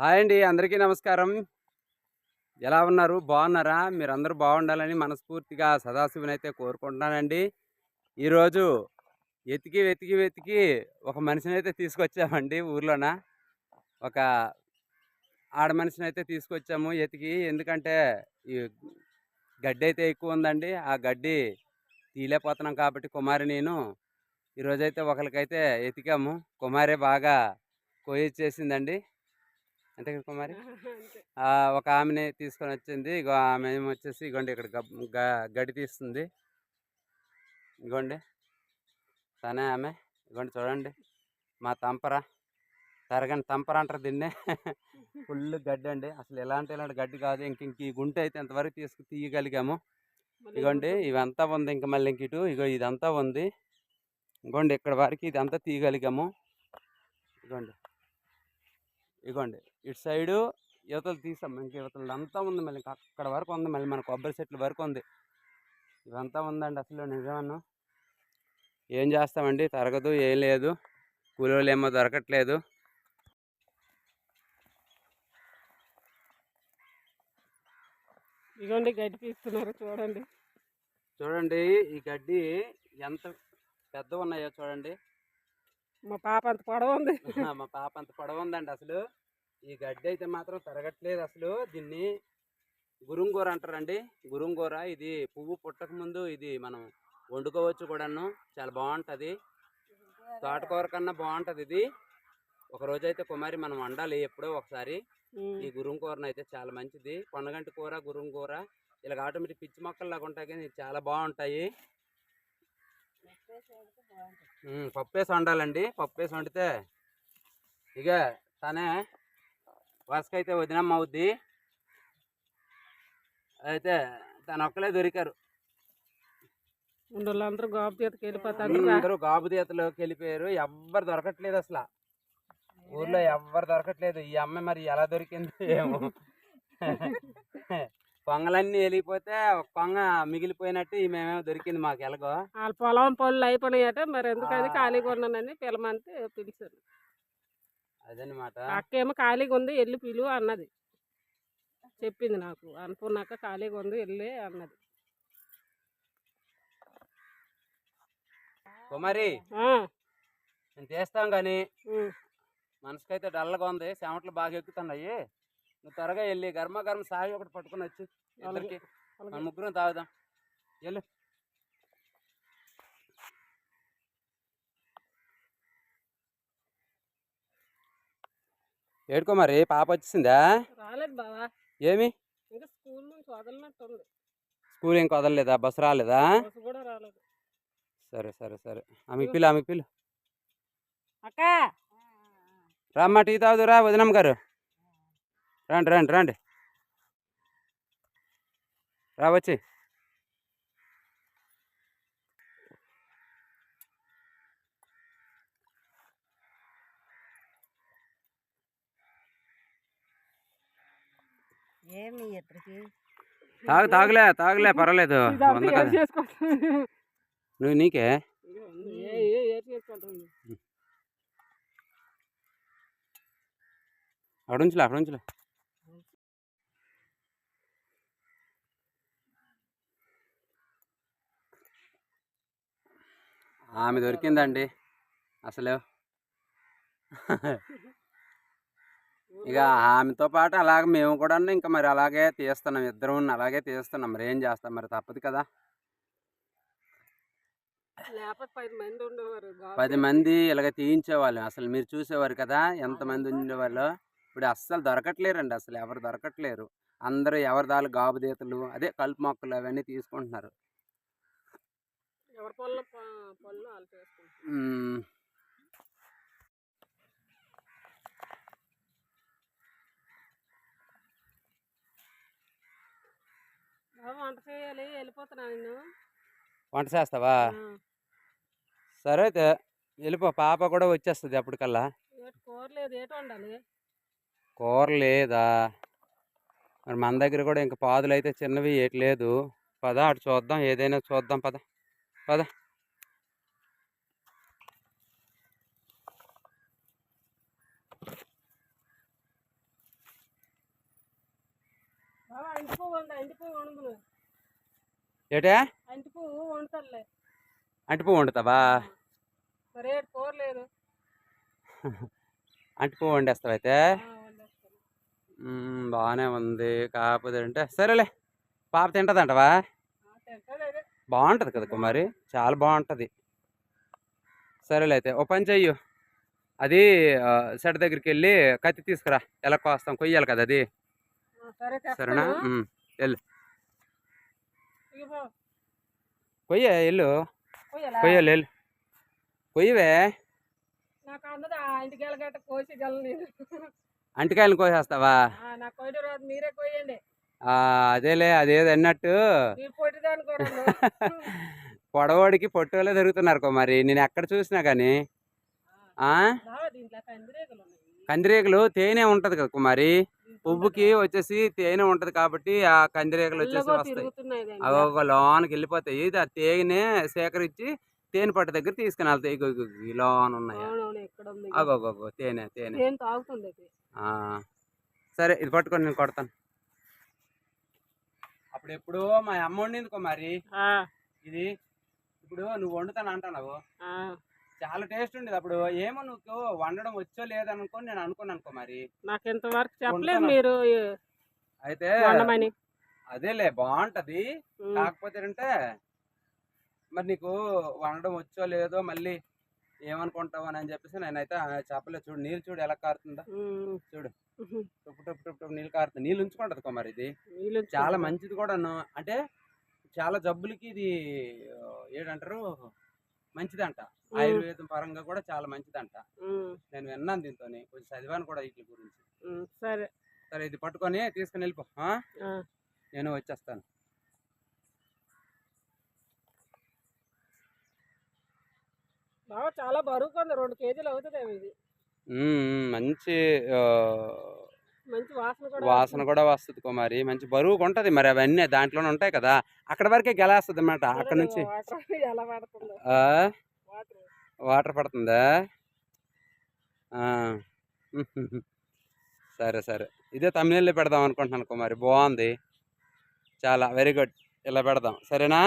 Hi అండి అందరికీ నమస్కారం. ఎలా ఉన్నారు? బాగున్నారా? మీరు అందరూ బాగుండాలని మనస్ఫూర్తిగా సదాశివుని అయితే కోరుకుంటున్నానండి. ఈరోజు వెతికి వెతికి వెతికి ఒక మనిషిని అయితే తీసుకొచ్చామండి ఊర్లోన. ఒక ఆడ మనిషిని అయితే తీసుకొచ్చాము ఎతికి ఎందుకంటే ఈ గడ్డి అయితే ఎక్కువ ఉందండి ఆ గడ్డి తీలేకపోతున్నాం కాబట్టి కుమారి నేను. ఈరోజైతే ఒకరికైతే ఎతికాము కుమారే బాగా కోయిచ్చేసిందండి. అంతే కదా కుమారి ఒక ఆమెని తీసుకొని వచ్చింది. ఇగో ఆమె వచ్చేసి ఇగోండి ఇక్కడ గబ్- గ- గడ్డి తీస్తుంది. ఇగోండి. తనే ఆమె. ఇగోండి చూడండి. మా తంపర. తరగని తంపర అంటారు దీన్నే. ఫుల్ గడ్డి అండి. అసలు ఎలాంటి ఇలాంటి గడ్డి కాదు. ఇంక ఇంక ఈ గుంట అయితే ఇంతవరకు తీసుకు తీయగలిగాము. ఇగోండి ఇవంతా ఉంది ఇంకా మళ్ళీ ఇంక ఇటు. ఇగో ఇదంతా ఉంది. ఇగోండి ఇక్కడ వరకు ఇదంతా తీయగలిగాము. ఇగోండి. ఇగోండి. ఇటు సైడు యువతలు తీసాం. ఇంక యువతలు అంతా ఉంది మళ్ళీ. ఇంకా అక్కడ వరకు ఉంది మళ్ళీ. మన కొబ్బరి చెట్ల వరకు ఉంది. ఇవంతా ఉందండి అసలు నిజమన్నా. ఏం చేస్తామండి? తరగదు ఏం లేదు. కూలీలు ఏమో దొరకట్లేదు. ఇగోండి గడ్డి తీస్తున్నారు చూడండి. చూడండి ఈ గడ్డి ఎంత పెద్ద ఉన్నాయో చూడండి. మా పాప అంత పొడవు ఉంది. మా పాప అంత పొడవు ఉందండి అసలు. ఈ గడ్డి అయితే మాత్రం తరగట్లేదు అసలు. దీన్ని గురుంగూర అంటారండి. గురుంగూర ఇది పువ్వు పుట్టక ముందు ఇది మనం వండుకోవచ్చు కూడాను. చాలా బాగుంటుంది. తోటకూర కన్నా బాగుంటుంది ఇది. ఒక రోజు అయితే కుమారి మనం వండాలి ఎప్పుడో ఒకసారి. ఈ గురుంగూరను అయితే చాలా మంచిది. కొండగంటి కూర గురుంగూర ఇలా ఆటోమేటిక్ పిచ్చి మొక్కలు లాగా ఉంటాయి కానీ ఇవి చాలా బాగుంటాయి. పప్పు వేసి వండాలండి. పప్పు వేసి వండితే ఇక తనే వసకైతే వదినమ్మ అవుద్ది. అయితే తను ఒక్కలే దొరికారు. ఉండోళ్ళందరూ గోపు చేతికి వెళ్ళిపోతారు. అందరూ గాబు తీతలోకి వెళ్ళిపోయారు. ఎవ్వరు దొరకట్లేదు అసలు. ఊర్లో ఎవ్వరు దొరకట్లేదు. ఈ అమ్మాయి మరి ఎలా దొరికింది ఏమో. కొంగలన్నీ వెళ్ళిపోతే ఒక కొంగ మిగిలిపోయినట్టు ఈమెమో దొరికింది మాకు ఎలాగో. వాళ్ళ పొలం పళ్ళు అయిపోయినాయట మరి ఎందుకని. ఖాళీగా ఉన్నానని పిలమంటే పిలిచారు. అదనమాట అక్కేమో ఖాళీగా ఉంది వెళ్ళి పిలువు అన్నది. చెప్పింది నాకు అనుకున్నాక ఖాళీగా ఉంది వెళ్ళి అన్నది. కుమారి నేను చేస్తాం కానీ. మనసుకైతే డల్లగా ఉంది చెమటలు బాగా ఎక్కుతున్నాయి. నువ్వు త్వరగా వెళ్ళి గర్మ గర్మ సాయి ఒకటి పట్టుకుని వచ్చి ఇద్దరికి. మన ముగ్గురం తాగుదాం. వెళ్ళు ఏడుకో మరి పాప వచ్చేసిందా? రాలేదు బావా. ఏమి? ఇంకా స్కూల్ నుంచి వదలనట్టు ఉంది స్కూల్ ఇంక వదలలేదా బస్సు రాలేదా? బస్సు కూడా రాలేదు. సరే సరే సరే. ఆమెకి పిల్లు ఆమెకి పిల్లు. అక్క. రామ్మా టీ తాగుదురా వదినమ్మ గారు. రండి రండి రండి. రా వచ్చి ఏమి తాగు తాగులే తాగులే పర్వాలేదు. నువ్వు నీకే? ఏ ఏ ఏం చేసుకుంటాం అక్కడ ఉంచులే అక్కడ ఉంచులే ఆమె దొరికిందండి. అసలు. ఇక ఆమెతో పాటు అలాగే మేము కూడా ఇంకా మరి అలాగే తీస్తున్నాం. ఇద్దరం అలాగే తీస్తున్నాం. మరి ఏం చేస్తాం? మరి తప్పదు కదా. పది మంది ఇలాగ తీయించేవాళ్ళు. అసలు మీరు చూసేవారు కదా ఎంతమంది ఉండేవాళ్ళు. ఇప్పుడు అస్సలు దొరకట్లేరండి. అసలు ఎవరు దొరకట్లేరు. అందరూ ఎవరి దాలు గాబుదీతలు అదే కలుపు మొక్కలు అవన్నీ తీసుకుంటున్నారు. ఎవరి వాళ్ళు చేసుకుంటారు. వంట చేయాలి వెళ్ళిపోతున్నా నేను వంట చేస్తావా? సరే అయితే వెళ్ళిపో పాప కూడా వచ్చేస్తుంది అప్పటికల్లా. కూర లేదు ఏటి కూర లేదా? మరి మన దగ్గర కూడా ఇంకా పాదులు అయితే చిన్నవి ఏటి లేదు. పద అటు చూద్దాం ఏదైనా చూద్దాం పద. పద. ఏటే? అంటి పువ్వు వండుతారులే అంటిపువ్వు వండుతావా అంటిపువ్వు వండేస్తావు అయితే? బాగానే ఉంది. కాకపోతే అంటే సరేలే. పాప తింటదంటవా? బాగుంటుంది కదా కుమారి. చాలా బాగుంటుంది సరేలే అయితే ఓ పని చెయ్యు. అది సెట్ దగ్గరికి వెళ్ళి కత్తి తీసుకురా. ఎలా కోస్తాం కొయ్యాలి కదా అది. సరేనా. ఇదిగో, కొయ్యే వెళ్ళు? కొయ్యాలి? వెళ్ళు. కొయ్యవే. అంటికాయలు కోసేస్తావా? అదేలే అదేదో అన్నట్టు పొడవాడికి పొట్టులే దొరుకుతున్నారు కుమారి. నేను ఎక్కడ చూసినా కానీ కందిరేగలు కందిరీగలు తేనె ఉంటది కదా కుమారి. పువ్వుకి వచ్చేసి తేనె ఉంటది కాబట్టి ఆ కందిరీగలు వచ్చేసి వస్తాయి. అవి ఒక లోనకి వెళ్ళిపోతాయి. ఇది ఆ తేనె సేకరించి తేనె పట్టు దగ్గర తీసుకుని వెళ్తాయి. ఈ లోన ఉన్నాయి? అగోగోగో తేనె తేనె. సరే ఇది పట్టుకొని నేను కొడతాను. అప్పుడు ఎప్పుడు మా అమ్మ వండింది కుమారి ఆ, ఇది ఇప్పుడు నువ్వు వండుతాను అంటున్నావు. చాలా టేస్ట్ ఉండేది అప్పుడు. ఏమో నువ్వు వండడం వచ్చో లేదనుకొని నేను అనుకున్నాను కుమారి నాకు ఇంతవరకు చెప్పలేదు. మీరు. అయితే అదేలే బాగుంటది. కాకపోతే అంటే మరి నీకు వండడం వచ్చో లేదో మళ్ళీ ఏమనుకుంటావు అని చెప్పేసి నేనైతే చెప్పలేదు. చూడు నీళ్ళు చూడు ఎలా కారుతుందా. చూడు. కారుతుంది నీళ్ళు ఉంచుకుంటది కుమారి ఇది వీళ్ళు చాలా. మంచిది కూడా అంటే చాలా జబ్బులకి ఇది ఏడంటారు మంచిదంట. ఆయుర్వేదం పరంగా కూడా చాలా మంచిదంట. నేను విన్నాను దీంతో కొంచెం చదివాను కూడా వీటి గురించి. సరే. సరే ఇది పట్టుకొని తీసుకుని వెళ్ళిపో. నేను వచ్చేస్తాను. బాగా చాలా బరువు కొంది రెండు కేజీలు అవుతుంది ఇది. మంచి వాసన కూడా వస్తుంది. కుమారి. మంచి బరువుగా ఉంటది మరి అవన్నీ దాంట్లోనే ఉంటాయి కదా. అక్కడ వరకే గెలేస్తుంది అనమాట అక్కడ నుంచి వాటర్ పడుతుందో. సరే సరే. ఇదే తమిళలో పెడదాం అనుకుంటున్నాను కుమారి. బాగుంది. చాలా. Very good. ఇలా పెడదాం. సరేనా?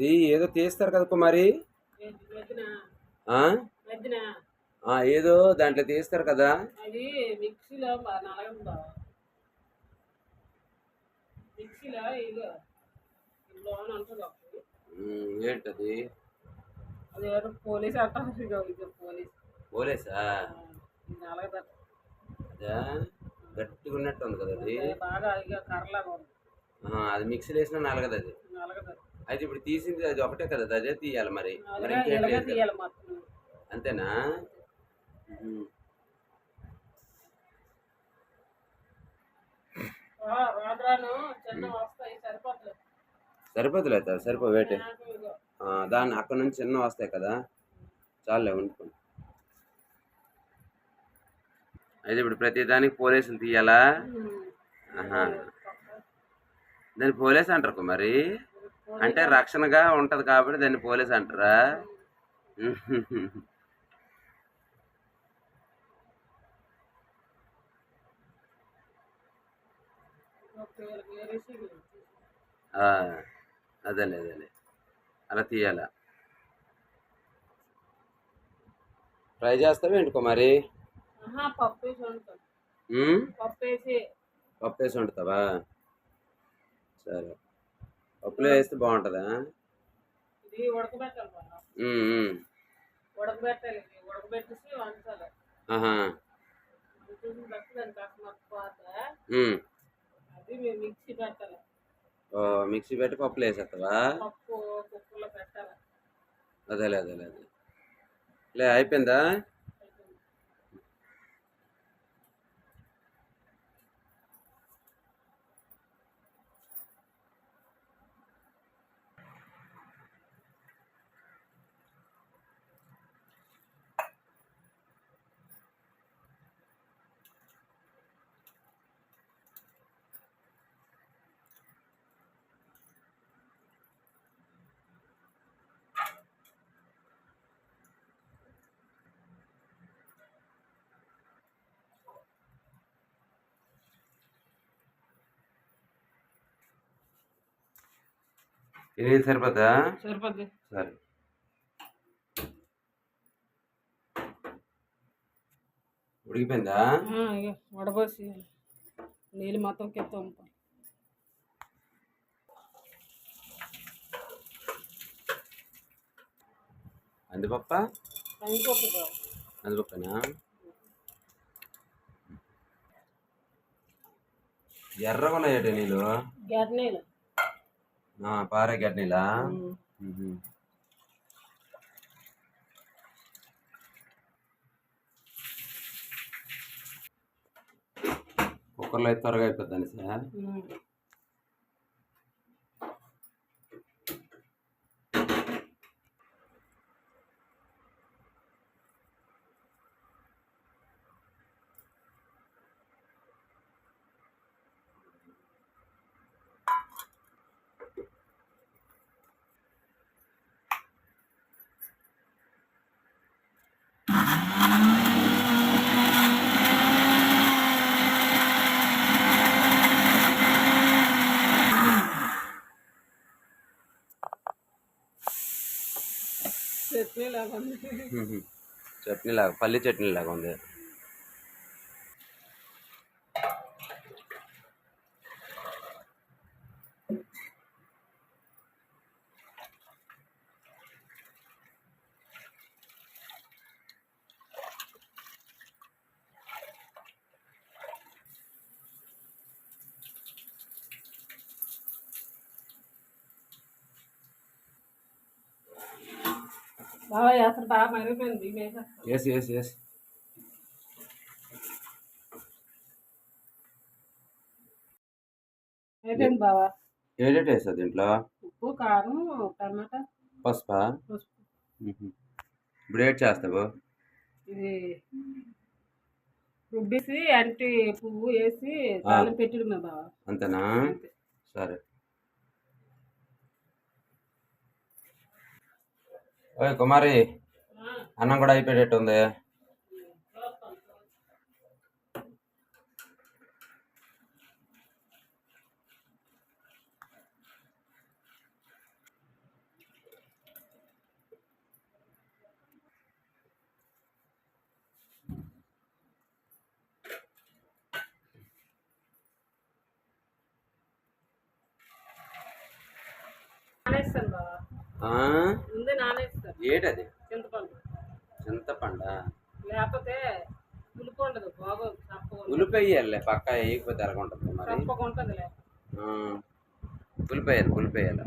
అది ఏదో తీస్తారు కదా కుమారి? ఏదో దాంట్లో తీస్తారు కదా? ఏంటది? Police police. అదా? గట్టిగా ఉన్నట్టు ఉంది కదా అది. అది మిక్సీలో వేసినా నలగదు అది. అది ఇప్పుడు తీసింది అది ఒకటే కదా అది తీయాలి మరి. మరి ఇంకేం లేదు అంతేనా? సరిపోతులే సరిపో వేటే. దాన్ని అక్కడ నుంచి చిన్న వస్తాయి కదా చాలే వండుకోండి. అయితే ఇప్పుడు ప్రతి దానికి పోలీసులు తీయాలా. దాన్ని పోలీస్ అంటారు మరి. అంటే రక్షణగా ఉంటది కాబట్టి దాన్ని పోలీస్ అంటారా? అదేలే అదేలే. అలా తీయాలా? ఫ్రై చేస్తావా ఏంటి కుమారి? ఆహా, పప్పు వేసి వండుతాను ఉమ్? పప్పు వేసి పప్పు వేసి వండుతావా? సరే. పప్పులో వేస్తే బాగుంటుందా? ఇది ఉడకబెట్టాలి ఉడకబెట్టేసి వంచాలి. అది మిక్సీ పెట్టాలి. ఓ మిక్సీ పెట్టి పప్పులో వేసేస్తావా పప్పు కుక్కర్లో పెట్టాలి. అదేలే అదేలే అదే లే అయిపోయిందా? ఇది సరిపోతా సరిపోద్ది. సరే. ఉడికిపోయిందా? వడబోసి నీళ్ళు మొత్తం కింద వంపు. అందుపప్ప. అందుపప్పనా ఎర్రగా ఉన్నాయట నీళ్ళు. నీళ్ళు ఆ, పారే గడ్డీలా ఉమ్. కుక్కర్లో అయితే త్వరగా అయిపోద్దని సార్ చట్నీ లాగా ఉంది. చట్నీ లాగా పల్లి చట్నీ లాగా ఉంది. అసలు బాగా మరిగిపోయింది వేసేస్తాం ఎస్ ఎస్ ఎస్ అయిపోయింది బావా. ఏడేట్ వేస్తుంది దీంట్లో? ఉప్పు కారం టమాటా. పసుపా? పసుపు. మ్మ్. ఇప్పుడు ఏడ్ చేస్తావు? ఇది రుబ్బేసి అంటి పువ్వు వేసి తాళం పెట్టడమే బావా. అంతేనా? అంతే. సరే. ఓయ్ కుమారి అన్నం కూడా అయిపోయేటట్టు ఉంది నానేస్తాను బావా. ఆ? ముందే నానేస్తాను ఏటది? చింతపండు. చింతపండ? లేకపోతే పులుపు ఉండదు బాగోదు పక్క వేయకపోతే మరి? చప్పగా ఉంటుంది లే ఆ. ఉల్లిపాయలు ఉల్లిపాయలు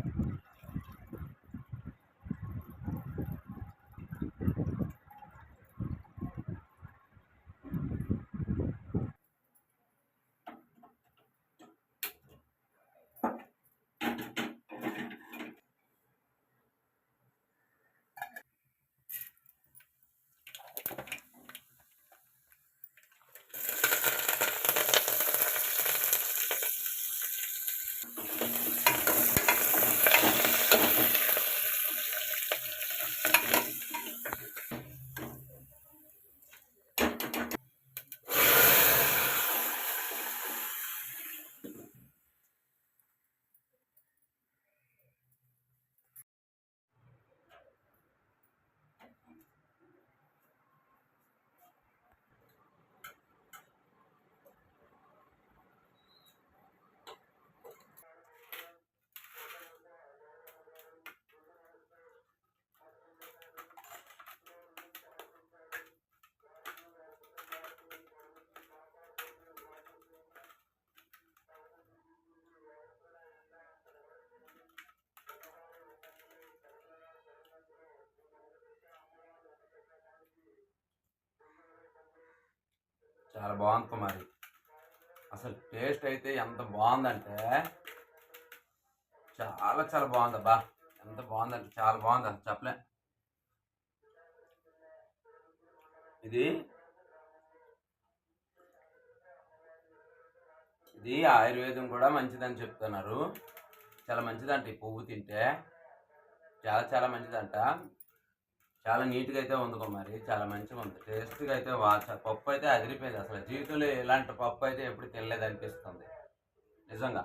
చాలా బాగుంది కుమారి. అసలు టేస్ట్ అయితే ఎంత బాగుందంటే చాలా చాలా బాగుంది అబ్బా ఎంత బాగుందంటే చాలా బాగుంది అసలు చెప్పలే. ఇది ఇది ఆయుర్వేదం కూడా మంచిదని చెప్తున్నారు. చాలా మంచిదంట ఈ పువ్వు తింటే. చాలా చాలా మంచిదంట. చాలా నీట్గా అయితే ఉంది కుమారి చాలా మంచిగా ఉంది. టేస్ట్గా అయితే వా పప్పు అయితే అదిరిపోయింది. అసలు జీవితంలో ఇలాంటి పప్పు అయితే ఎప్పుడు తినలేదు అనిపిస్తుంది నిజంగా.